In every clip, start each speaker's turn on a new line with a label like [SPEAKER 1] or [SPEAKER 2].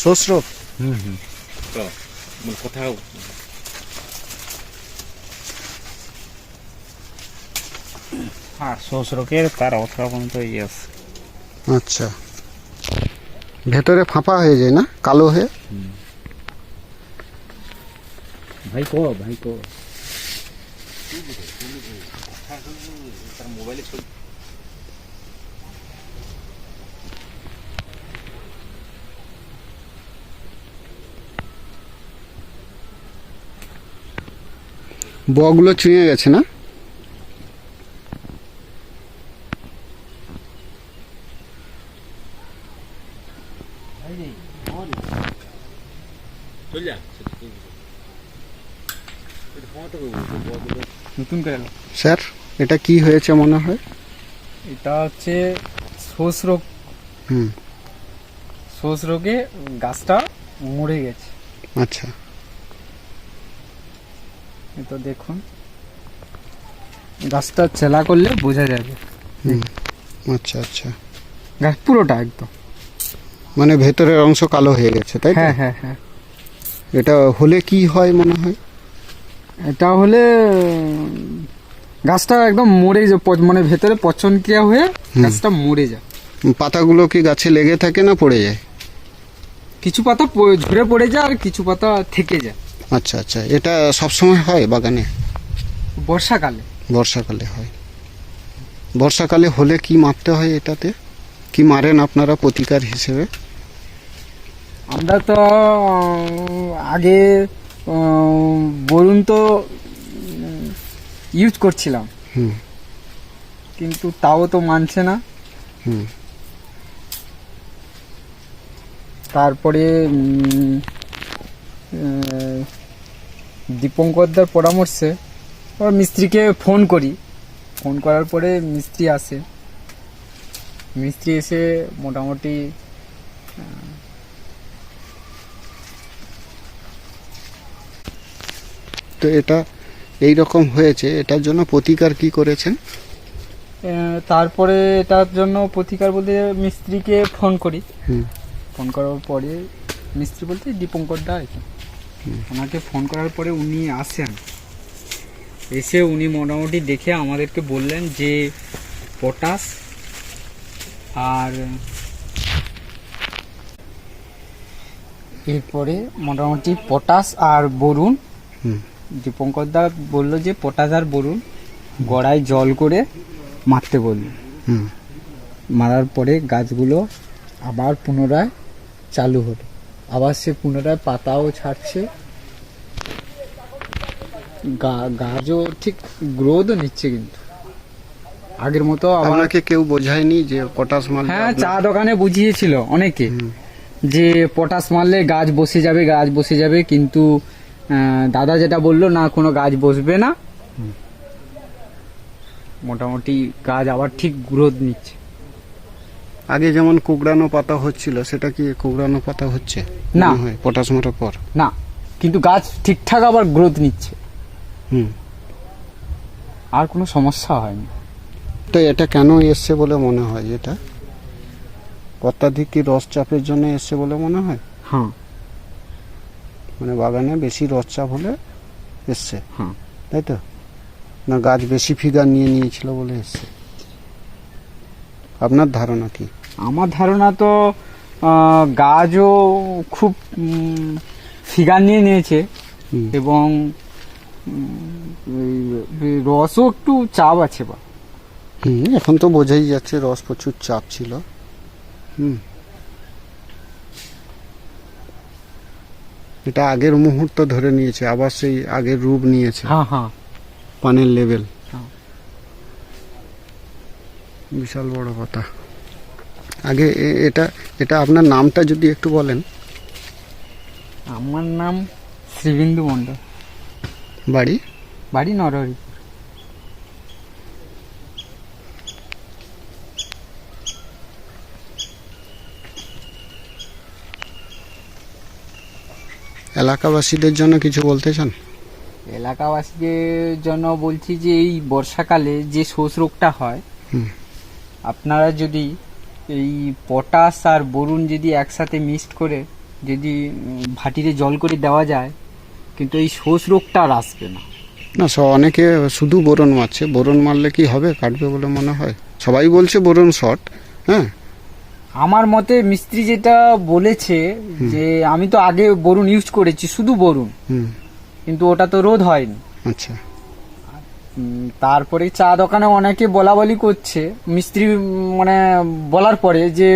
[SPEAKER 1] শ্বশ্রক
[SPEAKER 2] হুম হুম তো কোথাও
[SPEAKER 3] তার অথবা পর্যন্ত ইয়ে আছে
[SPEAKER 1] আচ্ছা ভেতরে ফাঁপা হয়ে যায় না কালো হয়ে
[SPEAKER 3] ভাই কো ভাই কো
[SPEAKER 2] মোবাইলে
[SPEAKER 1] বগুলো চুঁয়ে গেছে না? স্যার এটা কি হয়েছে মনে হয়?
[SPEAKER 3] এটা হচ্ছে শ্বশুরক
[SPEAKER 1] হুম।
[SPEAKER 3] রোগে গাছটা মরে গেছে।
[SPEAKER 1] আচ্ছা।
[SPEAKER 3] এটা দেখুন। গাছটা চেলা করলে বোঝা যাবে।
[SPEAKER 1] আচ্ছা আচ্ছা।
[SPEAKER 3] গাছ পুরোটা একদম।
[SPEAKER 1] মানে ভেতরের অংশ কালো হয়ে গেছে তাই
[SPEAKER 3] হ্যাঁ হ্যাঁ হ্যাঁ।
[SPEAKER 1] এটা হলে কি হয় মনে হয়?
[SPEAKER 3] এটা হলে গাছটা একদম মরে যায় মানে ভেতরে পচন ক্রিয়া হয়ে গাছটা মরে যায়।
[SPEAKER 1] পাতাগুলো কি গাছে লেগে থাকে না পড়ে যায়?
[SPEAKER 3] কিছু পাতা ঝরে পড়ে যায় আর কিছু পাতা থেকে যায়।
[SPEAKER 1] আচ্ছা আচ্ছা। এটা সবসময় হয় বাগানে?
[SPEAKER 3] বর্ষাকালে।
[SPEAKER 1] বর্ষাকালে হয়। বর্ষাকালে হলে কি মারতে হয় এটাতে? কি মারেন আপনারা প্রতিকার হিসেবে?
[SPEAKER 3] আমরা তো আগে বলুন তো ইউজ করছিলাম।
[SPEAKER 1] হুম।
[SPEAKER 3] কিন্তু তাও তো মানছে না।
[SPEAKER 1] হুম।
[SPEAKER 3] তারপরে দীপঙ্করদার পরামর্শে ওর মিস্ত্রিকে ফোন করি। ফোন করার পরে মিস্ত্রি আসে। মিস্ত্রি এসে মোটামুটি
[SPEAKER 1] তো এটা এই রকম হয়েছে এটার জন্য প্রতিকার কি করেছেন?
[SPEAKER 3] তারপরে এটার জন্য প্রতিকার বলতে মিস্ত্রিকে ফোন করি। ফোন করার পরে মিস্ত্রি বলতে দীপঙ্করদা আর কি। ওনাকে ফোন করার পরে উনি আসেন। এসে উনি মোটামুটি দেখে আমাদেরকে বললেন যে পটাশ আর এরপরে মোটামুটি পটাশ আর বরুণ।
[SPEAKER 1] হুম।
[SPEAKER 3] দীপঙ্করদা বলল যে পটাশ আর বরুণ গড়ায় জল করে মারতে বলল।
[SPEAKER 1] হুম।
[SPEAKER 3] মারার পরে গাছগুলো আবার পুনরায় চালু হলো। আবার সে পুনরায় পাতাও ছাড়ছে। গাছও ঠিক গ্রোথও নিচ্ছে কিন্তু। আগের মতো
[SPEAKER 1] আপনাকে কেউ বোঝায়নি যে পটাশ মাল
[SPEAKER 3] হ্যাঁ চা দোকানে বুঝিয়েছিল অনেকে যে পটাশ মারলে গাছ বসে যাবে গাছ বসে যাবে কিন্তু দাদা যেটা বলল না কোনো গাছ বসবে না। মোটামুটি গাছ আবার ঠিক গ্রোথ নিচ্ছে।
[SPEAKER 1] আগে যেমন কুকড়ানো পাতা হচ্ছিল সেটা কি কুকড়ানো পাতা হচ্ছে?
[SPEAKER 3] না।
[SPEAKER 1] হয় পটাশ মারার পর।
[SPEAKER 3] না কিন্তু গাছ ঠিকঠাক আবার গ্রোথ নিচ্ছে।
[SPEAKER 1] হুম।
[SPEAKER 3] আর কোনো সমস্যা হয়নি।
[SPEAKER 1] তো এটা কেন এসছে বলে মনে হয় এটা? অত্যাধিক কি রসচাপের জন্য এসছে বলে মনে হয়?
[SPEAKER 3] হ্যাঁ।
[SPEAKER 1] মানে বাগানে বেশি রসচাপ হলে এসছে।
[SPEAKER 3] হ্যাঁ।
[SPEAKER 1] তাই তো? না গাছ বেশি ফিগার নিয়ে নিয়েছিল বলে এসছে। আপনার ধারণা কি?
[SPEAKER 3] আমার ধারণা তো গাছও খুব ফিগার নিয়ে নিয়েছে। এবং রসও একটু চাপ আছে বা।
[SPEAKER 1] হুম এখন তো বোঝাই যাচ্ছে রস প্রচুর চাপ ছিল। হুম। এটা আগের মুহূর্ত ধরে নিয়েছে আবার সেই আগের রূপ নিয়েছে।
[SPEAKER 3] হ্যাঁ হ্যাঁ।
[SPEAKER 1] পানের লেভেল।
[SPEAKER 3] হ্যাঁ।
[SPEAKER 1] বিশাল বড় কথা। আগে এটা এটা আপনার নামটা যদি একটু বলেন।
[SPEAKER 3] আমার নাম শ্রীবিন্দু মণ্ডল।
[SPEAKER 1] বাড়ি?
[SPEAKER 3] বাড়ি নরহরি।
[SPEAKER 1] এলাকাবাসীদের জন্য কিছু বলতে চান?
[SPEAKER 3] এলাকাবাসীদের জন্য বলছি যে এই বর্ষাকালে যে শোষ রোগটা হয় আপনারা যদি এই পটাশ আর বরুণ যদি একসাথে মিক্সড করে যদি ভাটিতে জল করে দেওয়া যায় কিন্তু এই শোষ রোগটা আর আসবে না।
[SPEAKER 1] না অনেকে শুধু বোরন মারছে। বোরন মারলে কি হবে? কাটবে বলে মনে হয়। সবাই বলছে বোরন শর্ট হ্যাঁ?
[SPEAKER 3] আমার মতে মিস্ত্রি যেটা বলেছে যে আমি তো আগে বরুণ ইউজ করেছি শুধু বরুণ। কিন্তু ওটা তো রোধ হয়নি।
[SPEAKER 1] আচ্ছা।
[SPEAKER 3] তারপরে চা দোকানে অনেকে বলা বলি করছে। মিস্ত্রি মানে বলার পরে যে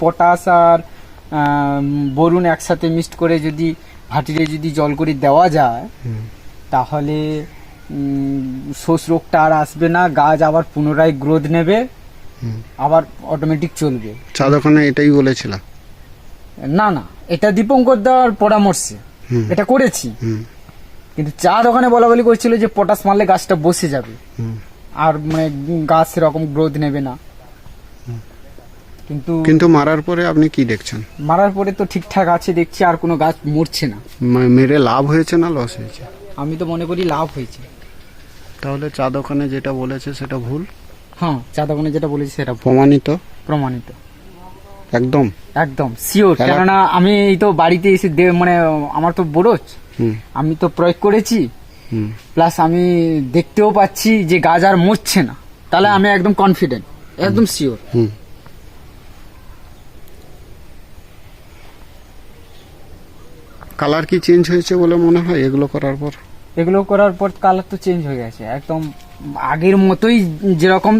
[SPEAKER 3] পটাশ আর বরুণ একসাথে মিক্সড করে যদি ভাটিতে যদি জল করে দেওয়া যায় তাহলে শোষ রোগটা আর আসবে না গাছ আবার পুনরায় গ্রোথ নেবে আবার অটোমেটিক চলবে।
[SPEAKER 1] চা দোকানে এটাই বলেছিলাম
[SPEAKER 3] না না এটা দীপঙ্কর দেওয়ার পরামর্শে। এটা করেছি। কিন্তু চা দোকানে বলা বলি করছিল যে পটাশ মারলে গাছটা বসে যাবে। আর মানে গাছ সেরকম গ্রোথ নেবে না। কিন্তু
[SPEAKER 1] কিন্তু মারার পরে আপনি কি দেখছেন?
[SPEAKER 3] মারার পরে তো ঠিকঠাক আছে দেখছি আর কোনো গাছ মরছে না।
[SPEAKER 1] মেরে লাভ হয়েছে না লস হয়েছে?
[SPEAKER 3] আমি তো মনে করি লাভ হয়েছে।
[SPEAKER 1] তাহলে চা দোকানে যেটা বলেছে সেটা ভুল?
[SPEAKER 3] হ্যাঁ চা দোকানে যেটা বলেছে সেটা
[SPEAKER 1] প্রমাণিত?
[SPEAKER 3] প্রমাণিত।
[SPEAKER 1] একদম।
[SPEAKER 3] একদম শিওর কেননা আমি এই তো বাড়িতে এসে মানে আমার তো
[SPEAKER 1] হুম।
[SPEAKER 3] আমি তো প্রয়োগ করেছি। প্লাস আমি দেখতেও পাচ্ছি যে গাছ আর মরছে না। তাহলে আমি একদম কনফিডেন্ট একদম শিওর
[SPEAKER 1] কালার কি চেঞ্জ হয়েছে বলে মনে হয়? এগুলো করার পর।
[SPEAKER 3] এগুলো করার পর কালার তো চেঞ্জ হয়ে গেছে। একদম আগের মতোই যেরকম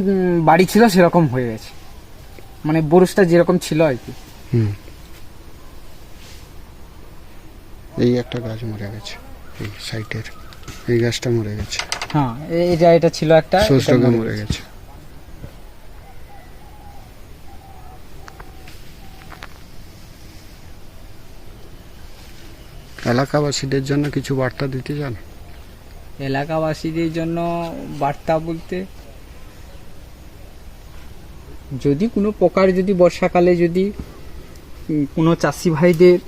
[SPEAKER 3] বাড়ি ছিল সেরকম হয়ে গেছে। মানে বরসটা যেরকম ছিল আর কি।
[SPEAKER 1] হুম। এই একটা গাছ মরে গেছে এই সাইটের এই গাছটা মরে গেছে।
[SPEAKER 3] হ্যাঁ এ- এটা এটা ছিল একটা
[SPEAKER 1] শোষ
[SPEAKER 3] মরে। গেছে।
[SPEAKER 1] এলাকাবাসীদের জন্য কিছু বার্তা দিতে চান?
[SPEAKER 3] এলাকাবাসীদের জন্য বার্তা বলতে যদি কোনো প্রকার যদি বর্ষাকালে যদি কোনো চাষি ভাইদের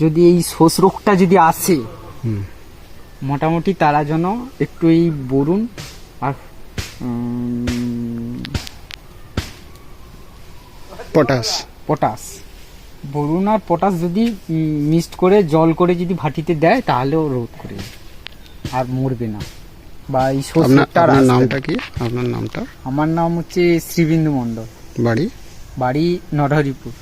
[SPEAKER 3] যদি এই শোষ রোগটা যদি আসে মোটামুটি তারা যেন একটু এই বরুণ আর
[SPEAKER 1] পটাশ।
[SPEAKER 3] পটাশ। বরুণ আর পটাশ যদি মিক্সড করে জল করে যদি ভাটিতে দেয় তাহলেও রোধ করে। আর মরবে না। বা এই
[SPEAKER 1] আপনার
[SPEAKER 3] শস্যটা
[SPEAKER 1] আপনার নামটা কি? আপনার নামটা?
[SPEAKER 3] আমার নাম হচ্ছে শ্রীবিন্দু মণ্ডল।
[SPEAKER 1] বাড়ি?
[SPEAKER 3] বাড়ি নরহরিপুর।